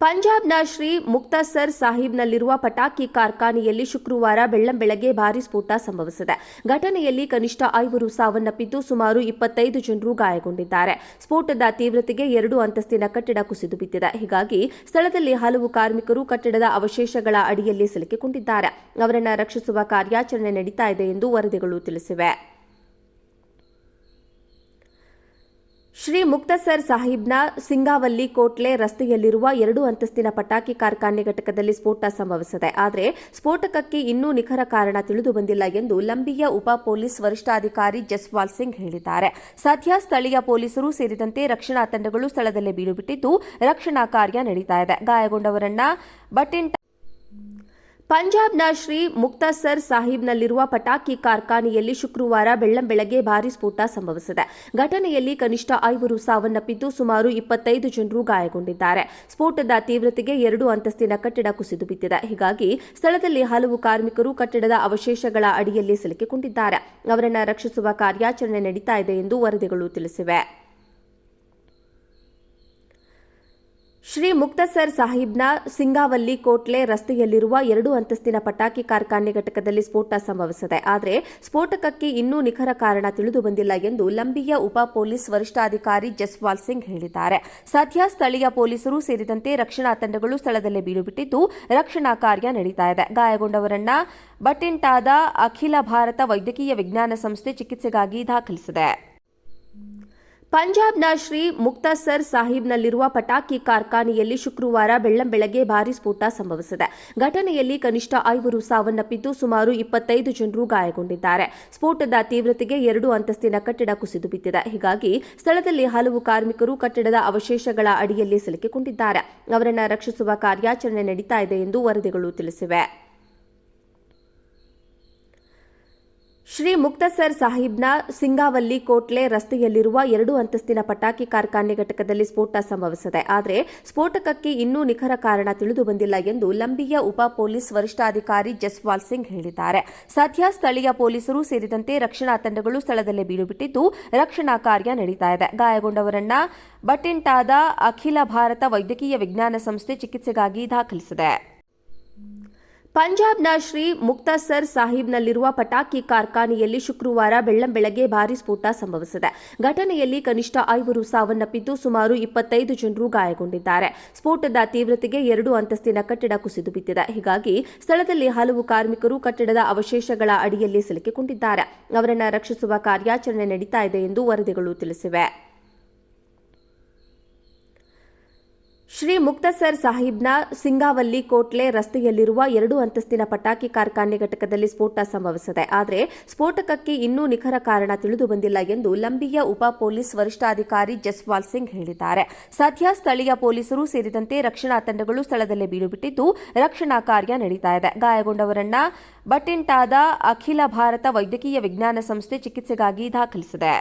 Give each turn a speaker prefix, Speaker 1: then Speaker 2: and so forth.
Speaker 1: ಪಂಜಾಬ್ನ ಶ್ರೀ ಮುಕ್ತಸರ್ ಸಾಹಿಬ್ನಲ್ಲಿರುವ ಪಟಾಕಿ ಕಾರ್ಖಾನೆಯಲ್ಲಿ ಶುಕ್ರವಾರ ಬೆಳ್ಳಂಬೆಳಗ್ಗೆ ಭಾರೀ ಸ್ಫೋಟ ಸಂಭವಿಸಿದೆ. ಘಟನೆಯಲ್ಲಿ ಕನಿಷ್ಠ ಐವರು ಸಾವನ್ನಪ್ಪಿದ್ದು ಸುಮಾರು ಇಪ್ಪತ್ತೈದು ಜನರು ಗಾಯಗೊಂಡಿದ್ದಾರೆ. ಸ್ಫೋಟದ ತೀವ್ರತೆಗೆ ಎರಡು ಅಂತಸ್ತಿನ ಕಟ್ಟಡ ಕುಸಿದು ಬಿದ್ದಿದೆ. ಹೀಗಾಗಿ ಸ್ಥಳದಲ್ಲಿ ಹಲವು ಕಾರ್ಮಿಕರು ಕಟ್ಟಡದ ಅವಶೇಷಗಳ ಅಡಿಯಲ್ಲಿ ಸಿಲುಕಿಕೊಂಡಿದ್ದಾರೆ. ಅವರನ್ನು ರಕ್ಷಿಸುವ ಕಾರ್ಯಾಚರಣೆ ನಡೀತಾ ಇದೆ ಎಂದು ವರದಿಗಳು ತಿಳಿಸಿವೆ. ಶ್ರೀ ಮುಕ್ತಸರ್ ಸಾಹಿಬ್ನ ಸಿಂಗಾವಲ್ಲಿ ಕೋಟ್ಲೆ ರಸ್ತೆಯಲ್ಲಿರುವ ಎರಡು ಅಂತಸ್ತಿನ ಪಟಾಕಿ ಕಾರ್ಖಾನೆ ಘಟಕದಲ್ಲಿ ಸ್ಫೋಟ ಸಂಭವಿಸಿದೆ. ಆದರೆ ಸ್ಫೋಟಕಕ್ಕೆ ಇನ್ನೂ ನಿಖರ ಕಾರಣ ತಿಳಿದು ಬಂದಿಲ್ಲ ಎಂದು ಲಂಬಿಯ ಉಪ ಪೊಲೀಸ್ ವರಿಷ್ಠಾಧಿಕಾರಿ ಜಸ್ವಾಲ್ ಸಿಂಗ್ ಹೇಳಿದ್ದಾರೆ. ಸದ್ಯ ಸ್ಥಳೀಯ ಪೊಲೀಸರು ಸೇರಿದಂತೆ ರಕ್ಷಣಾ ತಂಡಗಳು ಸ್ಥಳದಲ್ಲೇ ಬೀಡುಬಿಟ್ಟಿದ್ದು ರಕ್ಷಣಾ ಕಾರ್ಯ ನಡೀತಾ ಇದೆ. ಗಾಯಗೊಂಡವರನ್ನ ಬಟಿನ್ ಪಂಜಾಬ್ನ ಶ್ರೀ ಮುಕ್ತಸರ್ ಸಾಹಿಬ್ನಲ್ಲಿರುವ ಪಟಾಕಿ ಕಾರ್ಖಾನೆಯಲ್ಲಿ ಶುಕ್ರವಾರ ಬೆಳ್ಳಂಬೆಳಗ್ಗೆ ಭಾರೀ ಸ್ಫೋಟ ಸಂಭವಿಸಿದೆ. ಘಟನೆಯಲ್ಲಿ ಕನಿಷ್ಠ ಐವರು ಸಾವನ್ನಪ್ಪಿದ್ದು ಸುಮಾರು ಇಪ್ಪತ್ತೈದು ಜನರು ಗಾಯಗೊಂಡಿದ್ದಾರೆ. ಸ್ಫೋಟದ ತೀವ್ರತೆಗೆ ಎರಡು ಅಂತಸ್ತಿನ ಕಟ್ಟಡ ಕುಸಿದು ಬಿದ್ದಿದೆ. ಹೀಗಾಗಿ ಸ್ಥಳದಲ್ಲಿ ಹಲವು ಕಾರ್ಮಿಕರು ಕಟ್ಟಡದ ಅವಶೇಷಗಳ ಅಡಿಯಲ್ಲಿ ಸಿಲುಕಿಕೊಂಡಿದ್ದಾರೆ. ಅವರನ್ನು ರಕ್ಷಿಸುವ ಕಾರ್ಯಾಚರಣೆ ನಡೀತಾ ಇದೆ ಎಂದು ವರದಿಗಳು ತಿಳಿಸಿವೆ. ಶ್ರೀ ಮುಕ್ತಸರ್ ಸಾಹಿಬ್ನ ಸಿಂಗಾವಲ್ಲಿ ಕೋಟ್ಲೆ ರಸ್ತೆಯಲ್ಲಿರುವ ಎರಡು ಅಂತಸ್ತಿನ ಪಟಾಕಿ ಕಾರ್ಖಾನೆ ಘಟಕದಲ್ಲಿ ಸ್ಫೋಟ ಸಂಭವಿಸಿದೆ. ಆದರೆ ಸ್ಫೋಟಕಕ್ಕೆ ಇನ್ನೂ ನಿಖರ ಕಾರಣ ತಿಳಿದು ಬಂದಿಲ್ಲ ಎಂದು ಲಂಬಿಯ ಉಪ ಪೊಲೀಸ್ ವರಿಷ್ಠಾಧಿಕಾರಿ ಜಸ್ವಾಲ್ ಸಿಂಗ್ ಹೇಳಿದ್ದಾರೆ. ಸದ್ಯ ಸ್ಥಳೀಯ ಪೊಲೀಸರು ಸೇರಿದಂತೆ ರಕ್ಷಣಾ ತಂಡಗಳು ಸ್ಥಳದಲ್ಲೇ ಬೀಡುಬಿಟ್ಟಿದ್ದು ರಕ್ಷಣಾ ಕಾರ್ಯ ನಡೀತಾ ಇದೆ. ಗಾಯಗೊಂಡವರನ್ನ ಬಟಿಂಟಾದ ಅಖಿಲ ಭಾರತ ವೈದ್ಯಕೀಯ ವಿಜ್ಞಾನ ಸಂಸ್ಥೆ ಚಿಕಿತ್ಸೆಗಾಗಿ ದಾಖಲಿಸಿದೆ. ಪಂಜಾಬ್ನ ಶ್ರೀ ಮುಕ್ತಸರ್ ಸಾಹಿಬ್ನಲ್ಲಿರುವ ಪಟಾಕಿ ಕಾರ್ಖಾನೆಯಲ್ಲಿ ಶುಕ್ರವಾರ ಬೆಳ್ಳಂಬೆಳಗ್ಗೆ ಭಾರೀ ಸ್ಫೋಟ ಸಂಭವಿಸಿದೆ. ಘಟನೆಯಲ್ಲಿ ಕನಿಷ್ಠ ಐವರು ಸಾವನ್ನಪ್ಪಿದ್ದು ಸುಮಾರು ಇಪ್ಪತ್ತೈದು ಜನರು ಗಾಯಗೊಂಡಿದ್ದಾರೆ. ಸ್ಫೋಟದ ತೀವ್ರತೆಗೆ ಎರಡು ಅಂತಸ್ತಿನ ಕಟ್ಟಡ ಕುಸಿದು ಬಿದ್ದಿದೆ. ಹೀಗಾಗಿ ಸ್ಥಳದಲ್ಲಿ ಹಲವು ಕಾರ್ಮಿಕರು ಕಟ್ಟಡದ ಅವಶೇಷಗಳ ಅಡಿಯಲ್ಲಿ ಸಿಲುಕಿಕೊಂಡಿದ್ದಾರೆ. ಅವರನ್ನು ರಕ್ಷಿಸುವ ಕಾರ್ಯಾಚರಣೆ ನಡೀತಾ ಇದೆ ಎಂದು ವರದಿಗಳು ತಿಳಿಸಿವೆ. ಶ್ರೀ ಮುಕ್ತಸರ್ ಸಾಹಿಬ್ನ ಸಿಂಗಾವಲ್ಲಿ ಕೋಟ್ಲೆ ರಸ್ತೆಯಲ್ಲಿರುವ ಎರಡು ಅಂತಸ್ತಿನ ಪಟಾಕಿ ಕಾರ್ಖಾನೆ ಘಟಕದಲ್ಲಿ ಸ್ಫೋಟ ಸಂಭವಿಸಿದೆ. ಆದರೆ ಸ್ಫೋಟಕಕ್ಕೆ ಇನ್ನೂ ನಿಖರ ಕಾರಣ ತಿಳಿದು ಬಂದಿಲ್ಲ ಎಂದು ಲಂಬಿಯ ಉಪ ಪೊಲೀಸ್ ವರಿಷ್ಠಾಧಿಕಾರಿ ಜಸ್ವಾಲ್ ಸಿಂಗ್ ಹೇಳಿದ್ದಾರೆ. ಸದ್ಯ ಸ್ಥಳೀಯ ಪೊಲೀಸರು ಸೇರಿದಂತೆ ರಕ್ಷಣಾ ತಂಡಗಳು ಸ್ಥಳದಲ್ಲೇ ಬೀಡುಬಿಟ್ಟಿದ್ದು ರಕ್ಷಣಾ ಕಾರ್ಯ ನಡೀತಾ ಇದೆ. ಗಾಯಗೊಂಡವರನ್ನ ಬಟಿಂಟಾದ ಅಖಿಲ ಭಾರತ ವೈದ್ಯಕೀಯ ವಿಜ್ಞಾನ ಸಂಸ್ಥೆ ಚಿಕಿತ್ಸೆಗಾಗಿ ದಾಖಲಿಸಿದೆ. ಪಂಜಾಬ್ನ ಶ್ರೀ ಮುಕ್ತಸರ್ ಸಾಹಿಬ್ನಲ್ಲಿರುವ ಪಟಾಕಿ ಕಾರ್ಖಾನೆಯಲ್ಲಿ ಶುಕ್ರವಾರ ಬೆಳ್ಳಂಬೆಳಗ್ಗೆ ಭಾರೀ ಸ್ಫೋಟ ಸಂಭವಿಸಿದೆ. ಘಟನೆಯಲ್ಲಿ ಕನಿಷ್ಠ ಐವರು ಸಾವನ್ನಪ್ಪಿದ್ದು ಸುಮಾರು ಇಪ್ಪತ್ತೈದು ಜನರು ಗಾಯಗೊಂಡಿದ್ದಾರೆ. ಸ್ಫೋಟದ ತೀವ್ರತೆಗೆ ಎರಡು ಅಂತಸ್ತಿನ ಕಟ್ಟಡ ಕುಸಿದು ಬಿದ್ದಿದೆ. ಹೀಗಾಗಿ ಸ್ಥಳದಲ್ಲಿ ಹಲವು ಕಾರ್ಮಿಕರು ಕಟ್ಟಡದ ಅವಶೇಷಗಳ ಅಡಿಯಲ್ಲಿ ಸಿಲುಕಿಕೊಂಡಿದ್ದಾರೆ. ಅವರನ್ನು ರಕ್ಷಿಸುವ ಕಾರ್ಯಾಚರಣೆ ನಡೀತಾ ಇದೆ ಎಂದು ವರದಿಗಳು ತಿಳಿಸಿವೆ. ಶ್ರೀ ಮುಕ್ತಸರ್ ಸಾಹಿಬ್ನ ಸಿಂಗಾವಲ್ಲಿ ಕೋಟ್ಲೆ ರಸ್ತೆಯಲ್ಲಿರುವ ಎರಡು ಅಂತಸ್ತಿನ ಪಟಾಕಿ ಕಾರ್ಖಾನೆ ಘಟಕದಲ್ಲಿ ಸ್ಫೋಟ ಸಂಭವಿಸಿದೆ. ಆದರೆ ಸ್ಫೋಟಕಕ್ಕೆ ಇನ್ನೂ ನಿಖರ ಕಾರಣ ತಿಳಿದು ಬಂದಿಲ್ಲ ಎಂದು ಲಂಬಿಯ ಉಪ ಪೊಲೀಸ್ ವರಿಷ್ಠಾಧಿಕಾರಿ ಜಸ್ವಾಲ್ ಸಿಂಗ್ ಹೇಳಿದ್ದಾರೆ. ಸದ್ಯ ಸ್ಥಳೀಯ ಪೊಲೀಸರು ಸೇರಿದಂತೆ ರಕ್ಷಣಾ ತಂಡಗಳು ಸ್ಥಳದಲ್ಲೇ ಬೀಡುಬಿಟ್ಟಿದ್ದು ರಕ್ಷಣಾ ಕಾರ್ಯ ನಡೀತಾ ಇದೆ. ಗಾಯಗೊಂಡವರನ್ನ ಬಟಿಂಟಾದ ಅಖಿಲ ಭಾರತ ವೈದ್ಯಕೀಯ ವಿಜ್ಞಾನ ಸಂಸ್ಥೆ ಚಿಕಿತ್ಸೆಗಾಗಿ ದಾಖಲಿಸಿದೆ.